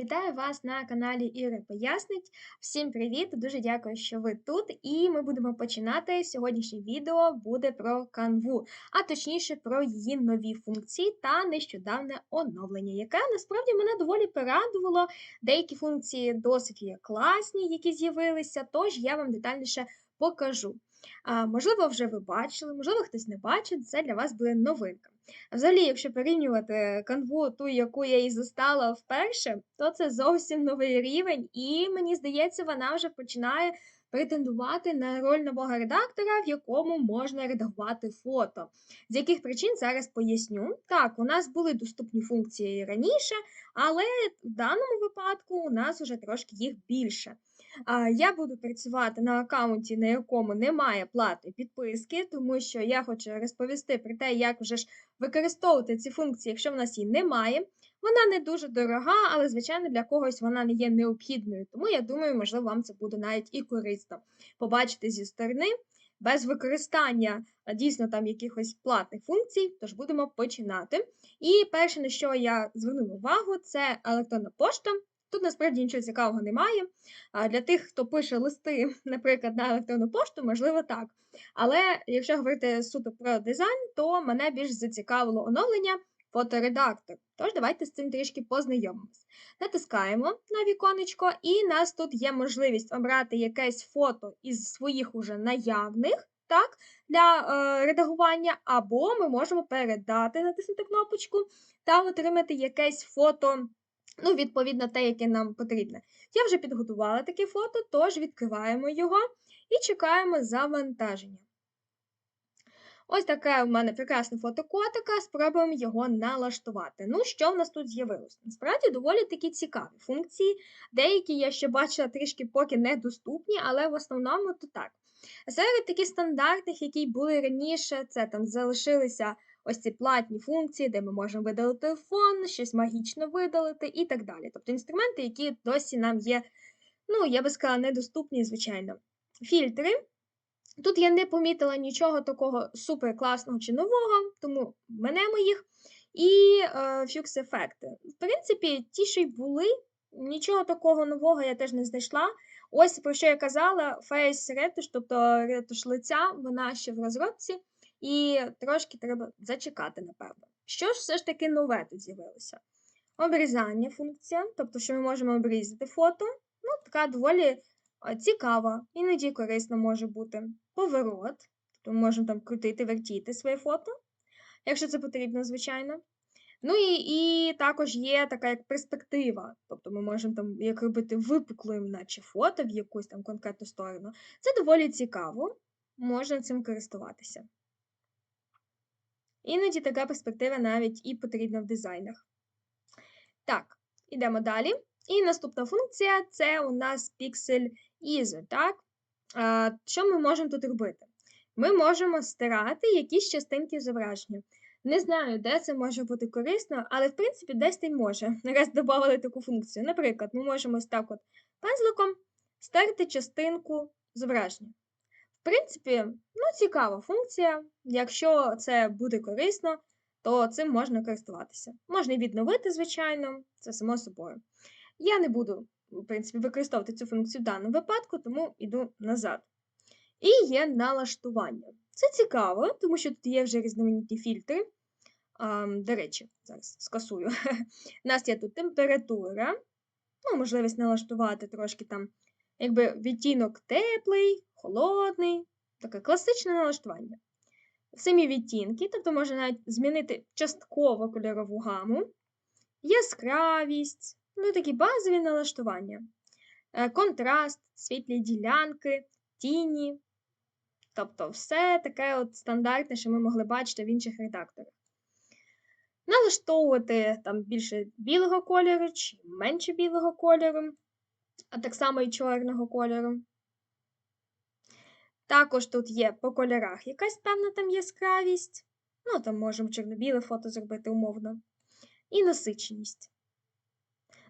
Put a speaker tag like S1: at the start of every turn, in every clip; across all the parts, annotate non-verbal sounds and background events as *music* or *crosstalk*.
S1: Вітаю вас на каналі Іри Пояснить. Всім привіт! Дуже дякую, що ви тут. І ми будемо починати. Сьогоднішнє відео буде про канву, а точніше про її нові функції та нещодавне оновлення, яке насправді мене доволі порадувало. Деякі функції досить є класні, які з'явилися, тож я вам детальніше покажу. А, Можливо, вже ви бачили, можливо, хтось не бачить, це для вас буде новинка. Взагалі, якщо порівнювати канву, ту, яку я і застала вперше, то це зовсім новий рівень, і мені здається, вона вже починає претендувати на роль нового редактора, в якому можна редагувати фото. З яких причин зараз поясню. Так, у нас були доступні функції раніше, але в даному випадку у нас вже трошки їх більше. Я буду працювати на аккаунті, на якому немає плати підписки, тому що я хочу розповісти про те, як вже ж використовувати ці функції, якщо в нас її немає. Вона не дуже дорога, але, звичайно, для когось вона не є необхідною. Тому я думаю, можливо, вам це буде навіть і корисно побачити зі сторони. Без використання дійсно там якихось платних функцій, тож будемо починати. І перше, на що я зверну увагу, це електронна пошта. Тут насправді нічого цікавого немає. Для тих, хто пише листи, *laughs* наприклад, на електронну пошту, можливо, так. Але якщо говорити суто про дизайн, то мене більш зацікавило оновлення фоторедактор. Тож, давайте з цим трішки познайомимось. Натискаємо на віконечко, і нас тут є можливість обрати якесь фото із своїх уже наявних так, для е, редагування, або ми можемо передати, натиснути кнопочку та отримати якесь фото. Ну, відповідно, те, яке нам потрібне. Я вже підготувала таке фото, тож відкриваємо його і чекаємо завантаження. Ось таке у мене прекрасне фото котика, спробуємо його налаштувати. Ну, що в нас тут з'явилося? Насправді доволі такі цікаві функції. Деякі я ще бачила трішки поки недоступні, але в основному то так. Серед таких стандартних, які були раніше, це там залишилися ось ці платні функції, де ми можемо видалити фон, щось магічно видалити і так далі. Тобто інструменти, які досі нам є, ну, я би сказала, недоступні, звичайно. Фільтри. Тут я не помітила нічого такого супер класного чи нового, тому минемо їх. І е, фюкс-ефекти. В принципі, ті, що й були, нічого такого нового я теж не знайшла. Ось про що я казала, Face Retouch, тобто ретуш лиця, вона ще в розробці, і трошки треба зачекати, напевно. Що ж все ж таки нове тут з'явилося? Обрізання функція, тобто, що ми можемо обрізати фото. Ну, така доволі цікава, іноді корисна може бути. Поворот, тобто ми можемо там крутити, вертіти своє фото, якщо це потрібно, звичайно. Ну і і також є така як перспектива. Тобто ми можемо там як робити випуклим, наче фото в якусь там конкретну сторону. Це доволі цікаво, можна цим користуватися. Іноді така перспектива навіть і потрібна в дизайнах. Так, ідемо далі. І наступна функція це у нас Pixel Easer. так? А, Що ми можемо тут робити? Ми можемо стирати якісь частинки зображення. Не знаю, де це може бути корисно, але в принципі десь ти може. *laughs* Раз додали таку функцію. Наприклад, ми можемо ось так от пензликом стерти частинку зображення. В принципі, ну, цікава функція. Якщо це буде корисно, то цим можна користуватися. Можна відновити, звичайно, це само собою. Я не буду, в принципі, використовувати цю функцію в даному випадку, тому йду назад. І є налаштування. Це цікаво, тому що тут є вже різноманітні фільтри. А, До речі, зараз скасую. *laughs* У нас є тут температура, ну, можливість налаштувати трошки там, якби відтінок теплий, холодний, таке класичне налаштування. Самі відтінки, тобто можна навіть змінити частково кольорову гаму, яскравість, ну такі базові налаштування, е, контраст, світлі ділянки, тіні. Тобто все таке от стандартне, що ми могли бачити в інших редакторах. Налаштовувати там більше білого кольору чи менше білого кольору, а так само і чорного кольору. Також тут є по кольорах якась певна там яскравість. Ну, там можемо чорно-біле фото зробити умовно. І насиченість.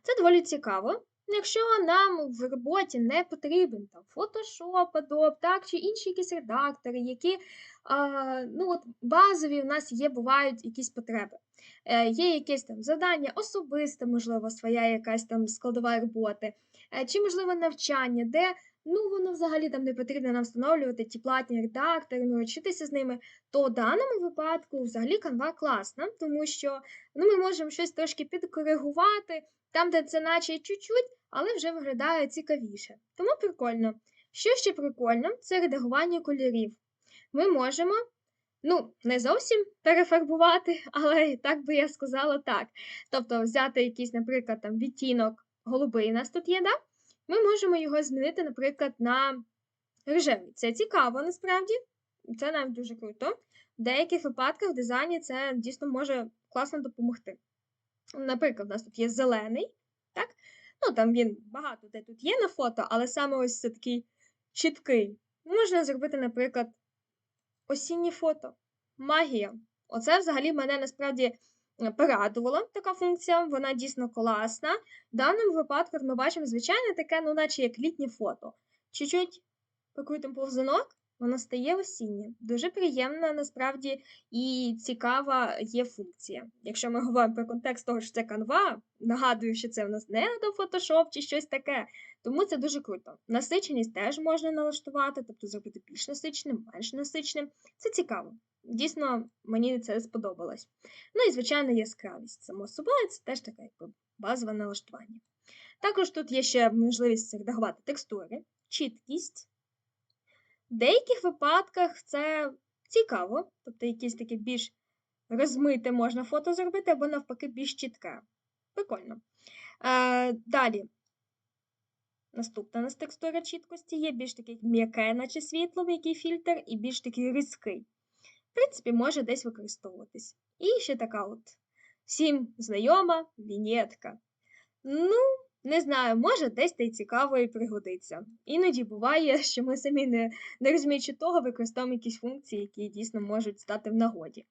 S1: Це доволі цікаво. Якщо нам в роботі не потрібен там Photoshop, Adobe, так, чи інші якісь редактори, які а, ну, от, базові у нас є, бувають якісь потреби. Е, Є якесь там завдання, особисте, можливо, своя якась там складова роботи, е, чи, можливо, навчання, де ну, воно взагалі там не потрібно нам встановлювати ті платні редактори, ну, вчитися з ними, то в даному випадку взагалі канва класна, тому що ну, ми можемо щось трошки підкоригувати, там, де це наче чуть-чуть, але вже виглядає цікавіше. Тому прикольно. Що ще прикольно, це редагування кольорів. Ми можемо, ну, не зовсім перефарбувати, *laughs* але так би я сказала так. Тобто взяти якийсь, наприклад, там відтінок голубий у нас тут є, да? Ми можемо його змінити, наприклад, на рожевий. Це цікаво насправді, це навіть дуже круто. В деяких випадках в дизайні це дійсно може класно допомогти. Наприклад, у нас тут є зелений, так? Ну, там він багато де тут є на фото, але саме ось це такий чіткий. Можна зробити, наприклад, осіннє фото. Магія. Оце взагалі мене насправді порадувала така функція, вона дійсно класна. В даному випадку ми бачимо, звичайно, таке, ну, наче як літнє фото. Чуть-чуть покрутимо повзунок, воно стає осіннє. Дуже приємна насправді і цікава є функція. Якщо ми говоримо про контекст того, що це канва, нагадую, що це в нас не Adobe Photoshop чи щось таке. Тому це дуже круто. Насиченість теж можна налаштувати, тобто зробити більш насиченим, менш насиченим. Це цікаво. Дійсно, мені це сподобалось. Ну і, звичайно, яскравість. Само собою, це теж таке якби базове налаштування. Також тут є ще можливість редагувати текстури, чіткість. В деяких випадках це цікаво, тобто якісь таке більш розмите можна фото зробити, або навпаки більш чітке. Прикольно. Е, Далі. Наступна у нас текстура чіткості є більш такий м'яке, наче світло, який фільтр, і більш такий різкий. В принципі, може десь використовуватись. І ще така от всім знайома вінєтка. Ну, не знаю, може, десь та й цікаво і пригодиться. Іноді буває, що ми самі не, не розуміючи того, використовуємо якісь функції, які дійсно можуть стати в нагоді.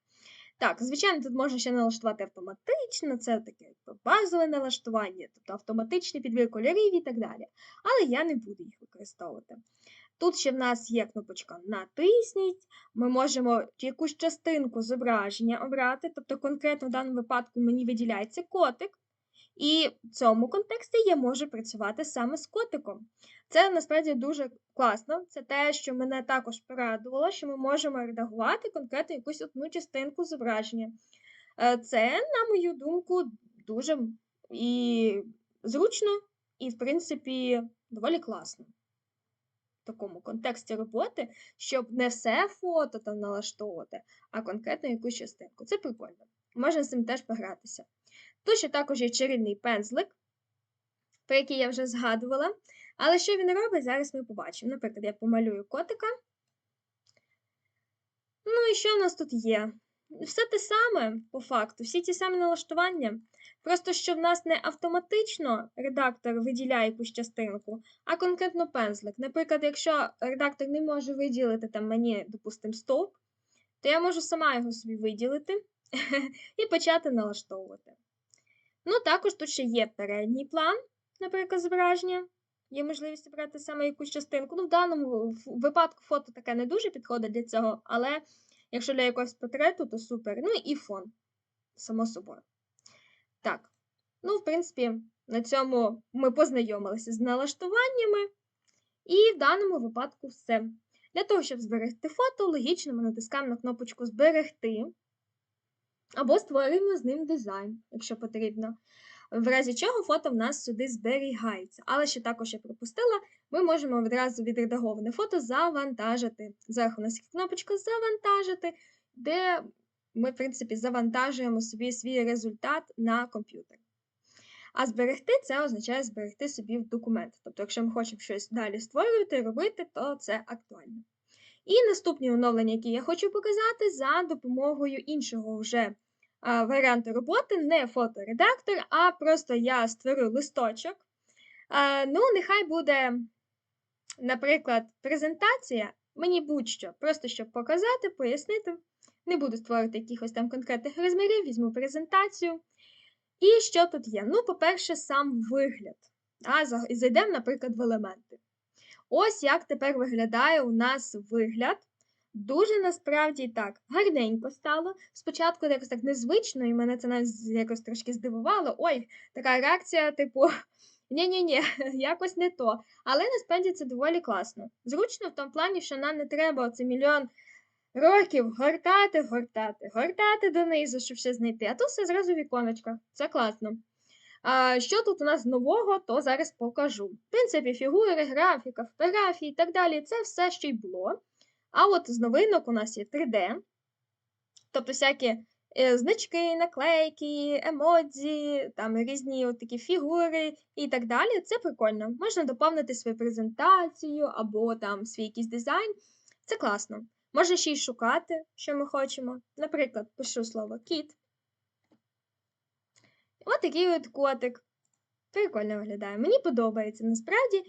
S1: Так, звичайно, тут можна ще налаштувати автоматично, це таке базове налаштування, тобто автоматичний підбір кольорів і так далі. Але я не буду їх використовувати. Тут ще в нас є кнопочка Натисніть, ми можемо якусь частинку зображення обрати, тобто конкретно в даному випадку мені виділяється котик. І в цьому контексті я можу працювати саме з котиком. Це насправді дуже класно. Це те, що мене також порадувало, що ми можемо редагувати конкретно якусь одну частинку зображення. Е, Це, на мою думку, дуже і зручно, і, в принципі, доволі класно. В такому контексті роботи, щоб не все фото там налаштовувати, а конкретно якусь частинку. Це прикольно. Можна з цим теж погратися. Тут ще також є чарівний пензлик, про який я вже згадувала. Але що він робить, зараз ми побачимо. Наприклад, я помалюю котика. Ну і що в нас тут є? Все те саме, по факту, всі ті самі налаштування. Просто що в нас не автоматично редактор виділяє якусь частинку, а конкретно пензлик. Наприклад, якщо редактор не може виділити там мені, допустимо, стовп, то я можу сама його собі виділити *laughs* і почати налаштовувати. Ну, також тут ще є передній план, наприклад, зображення. Є можливість обрати саме якусь частинку. Ну, в даному випадку фото таке не дуже підходить для цього, але якщо для якогось портрету, то супер. Ну і фон, само собою. Так, ну, в принципі, на цьому ми познайомилися з налаштуваннями. І в даному випадку все. Для того, щоб зберегти фото, логічно ми натискаємо на кнопочку Зберегти. Або створюємо з ним дизайн, якщо потрібно. В разі чого фото в нас сюди зберігається. Але що також я пропустила, ми можемо відразу відредаговане фото завантажити. Зверху у нас є кнопочка Завантажити, де ми, в принципі, завантажуємо собі свій результат на комп'ютер. А зберегти це означає зберегти собі в документ. Тобто, якщо ми хочемо щось далі створювати, робити, то це актуально. І наступні оновлення, які я хочу показати, за допомогою іншого вже варіанту роботи, не фоторедактор, а просто я створю листочок. Ну, нехай буде, наприклад, презентація, мені будь-що, просто щоб показати, пояснити. Не буду створити якихось там конкретних розмірів, візьму презентацію. І що тут є? Ну, по-перше, сам вигляд. А, зайдемо, наприклад, в елементи. Ось як тепер виглядає у нас вигляд. Дуже насправді так гарненько стало. Спочатку якось так незвично, і мене це навіть якось трошки здивувало. Ой, така реакція, типу, *laughs* ні-ні-ні, *laughs* якось не то. Але насправді це доволі класно. Зручно в тому плані, що нам не треба оце мільйон років гортати, гортати, гортати донизу, щоб все знайти. А тут все зразу в віконечках. Це класно. А, що тут у нас нового, то зараз покажу. В принципі, фігури, графіка, фотографії і так далі це все, що й було. А от з новинок у нас є 3D, тобто всякі е, значки, наклейки, емодзі, там різні от такі фігури і так далі. Це прикольно. Можна доповнити свою презентацію або там свій якийсь дизайн. Це класно. Можна ще й шукати, що ми хочемо. Наприклад, пишу слово кіт. От такий от котик. Прикольно виглядає. Мені подобається. Насправді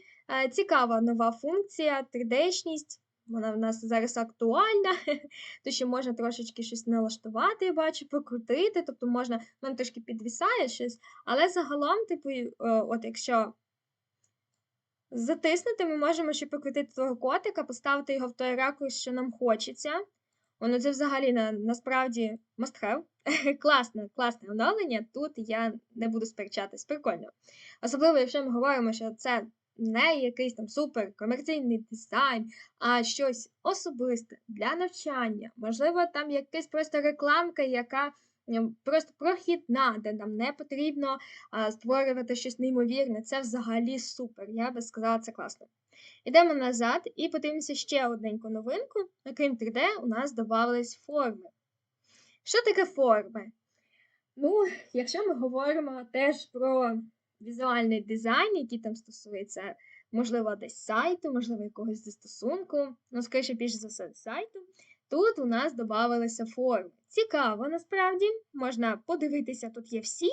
S1: е, цікава нова функція, 3D-шність. Вона в нас зараз актуальна, *laughs* то що можна трошечки щось налаштувати, я бачу, покрутити, тобто можна, воно трошки підвісає щось, але загалом, типу, е, от якщо затиснути, ми можемо ще покрутити того котика, поставити його в той ракурс, що нам хочеться. Воно це взагалі на, насправді must have. *laughs* класне, класне оновлення. Тут я не буду сперечатись. Прикольно. Особливо, якщо ми говоримо, що це не якийсь там супер комерційний дизайн, а щось особисте для навчання. Можливо, там якась просто рекламка, яка просто прохідна, де нам не потрібно а, створювати щось неймовірне. Це взагалі супер. Я би сказала, це класно. Йдемо назад і подивимося ще одненьку новинку. Окрім 3D, у нас додавались форми. Що таке форми? Ну, якщо ми говоримо теж про візуальний дизайн, який там стосується, можливо, десь сайту, можливо, якогось застосунку, ну, скоріше, більше за все, сайту, тут у нас додавалися форми. Цікаво, насправді, можна подивитися, тут є всі,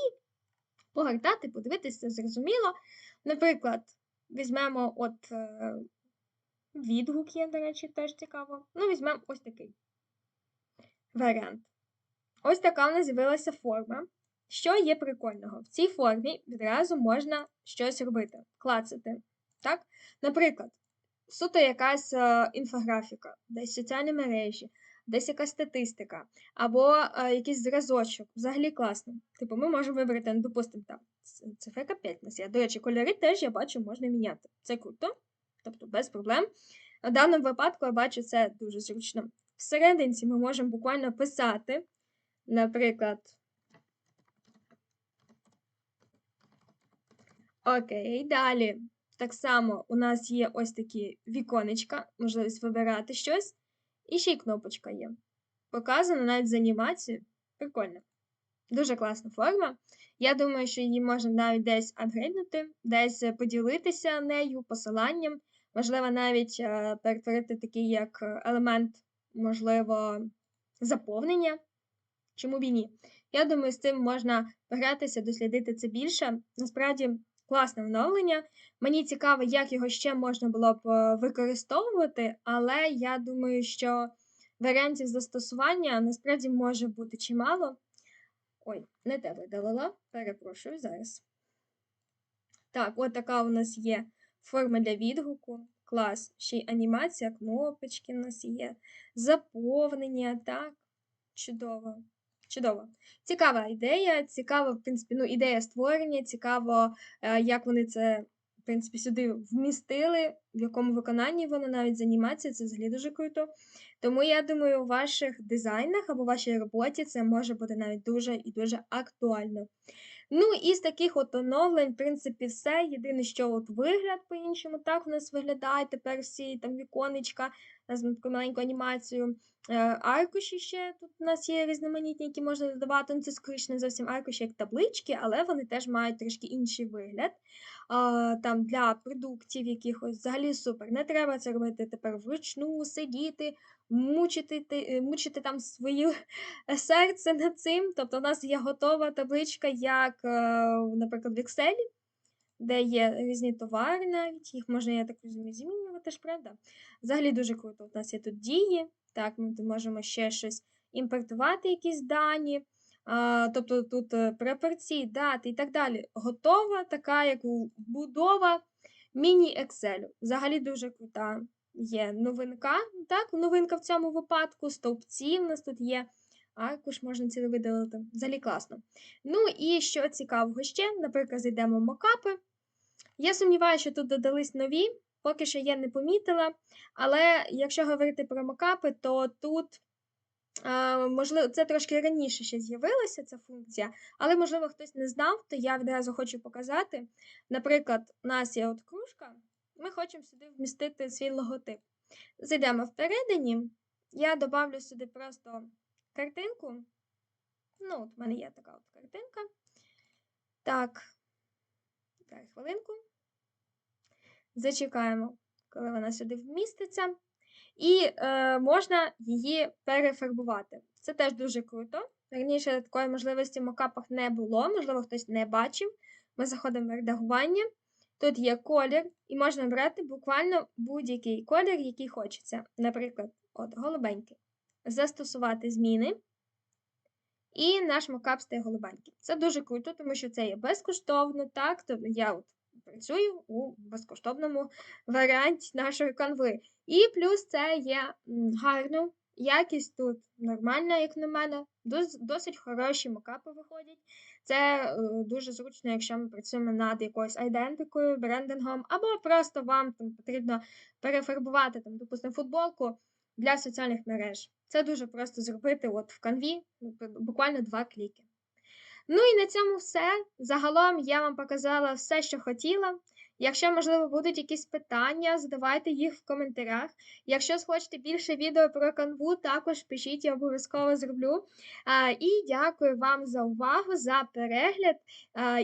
S1: погортати, подивитися, зрозуміло. Наприклад, візьмемо от е, відгук є, до речі, теж цікаво. Ну, візьмемо ось такий варіант. Ось така в нас з'явилася форма. Що є прикольного? В цій формі відразу можна щось робити, клацати. Так? Наприклад, суто якась е, інфографіка, десь соціальні мережі, десь якась статистика, або е, якийсь зразочок. Взагалі класно. Типу, ми можемо вибрати, ну, допустимо, там циферка 5 нас є. До речі, кольори теж я бачу, можна міняти. Це круто, тобто без проблем. В даному випадку я бачу це дуже зручно. Всерединці ми можемо буквально писати, наприклад. Окей, далі. Так само у нас є ось такі віконечка, можливість вибирати щось. І ще й кнопочка є. Показано навіть з анімацією. Прикольно. Дуже класна форма. Я думаю, що її можна навіть десь апгрейднути, десь поділитися нею, посиланням. Можливо, навіть е, перетворити такий як е, елемент, можливо, заповнення. Чому б і ні? Я думаю, з цим можна погратися, дослідити це більше. Насправді класне оновлення. Мені цікаво, як його ще можна було б е, використовувати, але я думаю, що варіантів застосування насправді може бути чимало. Ой, не те видалила, перепрошую зараз. Так, от така у нас є форма для відгуку. Клас. Ще й анімація, кнопочки у нас є, заповнення, так. Чудово. Чудово. Цікава ідея, цікава, в принципі, ну, ідея створення, цікаво, е, як вони це, в принципі, сюди вмістили, в якому виконанні воно навіть з це взагалі дуже круто. Тому я думаю, у ваших дизайнах або вашій роботі це може бути навіть дуже і дуже актуально. Ну, і з таких от оновлень, в принципі, все. Єдине, що от вигляд по-іншому, так у нас виглядає тепер всі там віконечка, з таку маленьку анімацію. Е, Аркуші ще тут у нас є різноманітні, які можна додавати. Ну, це скоріше не зовсім аркуші, як таблички, але вони теж мають трішки інший вигляд. А, там для продуктів якихось взагалі супер. Не треба це робити тепер вручну, сидіти, мучити, е, мучити там своє *laughs* серце над цим. Тобто, у нас є готова табличка, як, е, наприклад, в Excel, де є різні товари навіть, їх можна, я так розумію, змінювати ж, правда? Взагалі дуже круто. У нас є тут дії. Так, ми можемо ще щось імпортувати, якісь дані. А, тобто тут е, дати і так далі. Готова така, як будова міні-Excel. Взагалі дуже крута є новинка. Так, новинка в цьому випадку. Стовпці в нас тут є. Аркуш можна цілий видалити. Взагалі класно. Ну і що цікавого ще, наприклад, зайдемо в мокапи. Я сумніваюся, що тут додались нові, поки що я не помітила. Але якщо говорити про мокапи, то тут, е, можливо, це трошки раніше ще з'явилася ця функція, але, можливо, хтось не знав, то я відразу хочу показати. Наприклад, у нас є от кружка, ми хочемо сюди вмістити свій логотип. Зайдемо всередині, я добавлю сюди просто картинку. Ну, от в мене є така от картинка. Так, дай хвилинку. Зачекаємо, коли вона сюди вміститься. І е, можна її перефарбувати. Це теж дуже круто. Раніше такої можливості в мокапах не було, можливо, хтось не бачив. Ми заходимо в редагування. Тут є колір, і можна брати буквально будь-який колір, який хочеться. Наприклад, от голубенький. Застосувати зміни. І наш мокап стає голубеньким. Це дуже круто, тому що це є безкоштовно, так? Тобто я от працюю у безкоштовному варіанті нашої канви. І плюс це є гарно, якість тут нормальна, як на мене. Досить хороші мокапи виходять. Це е, дуже зручно, якщо ми працюємо над якоюсь айдентикою, брендингом, або просто вам там потрібно перефарбувати, там, допустимо, футболку для соціальних мереж. Це дуже просто зробити от в канві, ну, буквально два кліки. Ну і на цьому все. Загалом я вам показала все, що хотіла. Якщо, можливо, будуть якісь питання, задавайте їх в коментарях. Якщо схочете більше відео про канву, також пишіть, я обов'язково зроблю. І дякую вам за увагу, за перегляд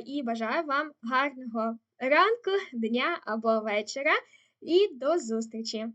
S1: і бажаю вам гарного ранку, дня або вечора. І до зустрічі!